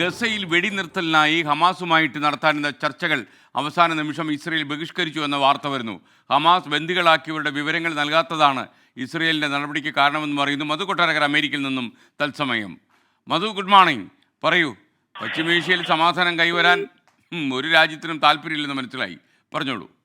ഗസയിൽ വെടിനിർത്തലിനായി ഹമാസുമായിട്ട് നടത്താനിരുന്ന ചർച്ചകൾ അവസാന നിമിഷം ഇസ്രയേൽ ബഹിഷ്കരിച്ചു എന്ന വാർത്ത വരുന്നു. ഹമാസ് ബന്ദികളാക്കിയവരുടെ വിവരങ്ങൾ നൽകാത്തതാണ് ഇസ്രയേലിന്റെ നടപടിക്ക് കാരണമെന്ന് പറയുന്നു മധു കൊട്ടാരകർ അമേരിക്കയിൽ നിന്നും തത്സമയം. മധു ഗുഡ് മോർണിംഗ് പറയൂ. പശ്ചിമേഷ്യയിൽ സമാധാനം കൈവരാൻ ഒരു രാജ്യത്തിനും താല്പര്യമില്ലെന്ന് മനസ്സിലായി. പറഞ്ഞോളൂ.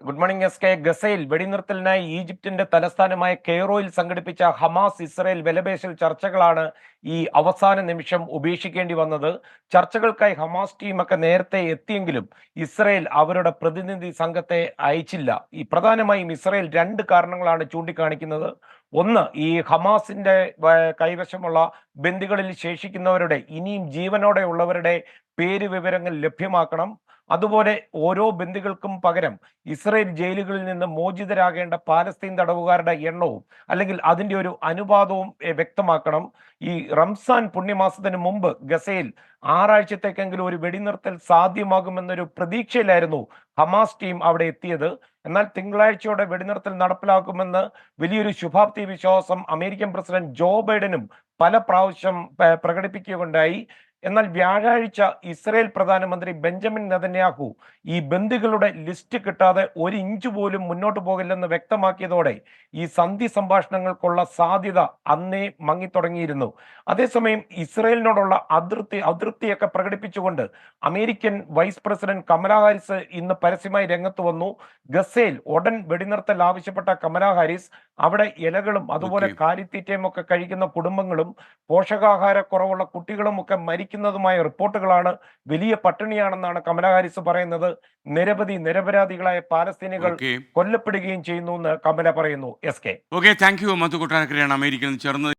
Good morning S K. ഗസയിൽ വെടിനിർത്തലിനായി ഈജിപ്തിന്റെ തലസ്ഥാനമായ കെയ്റോയിൽ സംഘടിപ്പിച്ച ഹമാസ് ഇസ്രയേൽ വിലപേശൽ ചർച്ചകളാണ് ഈ അവസാന നിമിഷം ഉപേക്ഷിക്കേണ്ടി വന്നത്. ചർച്ചകൾക്കായി ഹമാസ് ടീമൊക്കെ നേരത്തെ എത്തിയെങ്കിലും ഇസ്രയേൽ അവരുടെ പ്രതിനിധി സംഘത്തെ അയച്ചില്ല. ഈ പ്രധാനമായും ഇസ്രയേൽ രണ്ട് കാരണങ്ങളാണ് ചൂണ്ടിക്കാണിക്കുന്നത്. ഒന്ന് ഈ ഹമാസിന്റെ കൈവശമുള്ള ബന്ദികളിൽ ശേഷിക്കുന്നവരുടെ ഇനിയും ജീവനോടെ ഉള്ളവരുടെ പേര് വിവരങ്ങൾ ലഭ്യമാക്കണം. അതുപോലെ ഓരോ ബന്ദികൾക്കും പകരം ഇസ്രയേൽ ജയിലുകളിൽ നിന്ന് മോചിതരാകേണ്ട പാലസ്തീൻ തടവുകാരുടെ എണ്ണവും അല്ലെങ്കിൽ അതിന്റെ ഒരു അനുപാതവും വ്യക്തമാക്കണം. ഈ റംസാൻ പുണ്യമാസത്തിന് മുമ്പ് ഗസയിൽ ആറാഴ്ചത്തേക്കെങ്കിലും ഒരു വെടിനിർത്തൽ സാധ്യമാകുമെന്നൊരു പ്രതീക്ഷയിലായിരുന്നു ഹമാസ് ടീം അവിടെ എത്തിയത്. എന്നാൽ തിങ്കളാഴ്ചയോടെ വെടിനിർത്തൽ നടപ്പിലാക്കുമെന്ന് വലിയൊരു ശുഭാപ്തി വിശ്വാസം അമേരിക്കൻ പ്രസിഡന്റ് ജോ ബൈഡനും പല പ്രാവശ്യം പ്രകടിപ്പിക്കുകയുണ്ടായി. എന്നാൽ വ്യാഴാഴ്ച ഇസ്രയേൽ പ്രധാനമന്ത്രി ബെഞ്ചമിൻ നെതന്യാഹു ഈ ബന്ദികളുടെ ലിസ്റ്റ് കിട്ടാതെ ഒരു ഇഞ്ച് പോലും മുന്നോട്ട് പോകില്ലെന്ന് വ്യക്തമാക്കിയതോടെ ഈ സന്ധി സംഭാഷണങ്ങൾക്കുള്ള സാധ്യത അന്നേ മങ്ങിത്തുടങ്ങിയിരുന്നു അതേസമയം ഇസ്രയേലിനോടുള്ള അതൃപ്തി അതൃപ്തിയൊക്കെ പ്രകടിപ്പിച്ചുകൊണ്ട് American vice president Kamala Harris ഇന്ന് പരസ്യമായി രംഗത്ത് വന്നു ഗസയിൽ ഉടൻ വെടിനിർത്തൽ ആവശ്യപ്പെട്ട കമലാ ഹാരിസ് അവിടെ ഇലകളും അതുപോലെ. കാലിത്തീറ്റയും ഒക്കെ കഴിക്കുന്ന കുടുംബങ്ങളും പോഷകാഹാര കുറവുള്ള കുട്ടികളും ഒക്കെ മരിക്കുന്നതുമായ റിപ്പോർട്ടുകളാണ് വലിയ പട്ടിണിയാണെന്നാണ് കമല ഹാരിസ് പറയുന്നത്. നിരവധി നിരപരാധികളായ പാലസ്തീനികൾ കൊല്ലപ്പെടുകയും ചെയ്യുന്നു എന്ന് കമല പറയുന്നു. S K. Okay thank you. Madhu കൊട്ടാരക്കരയാണ് അമേരിക്കയിൽ നിന്ന് ചേർന്നത്.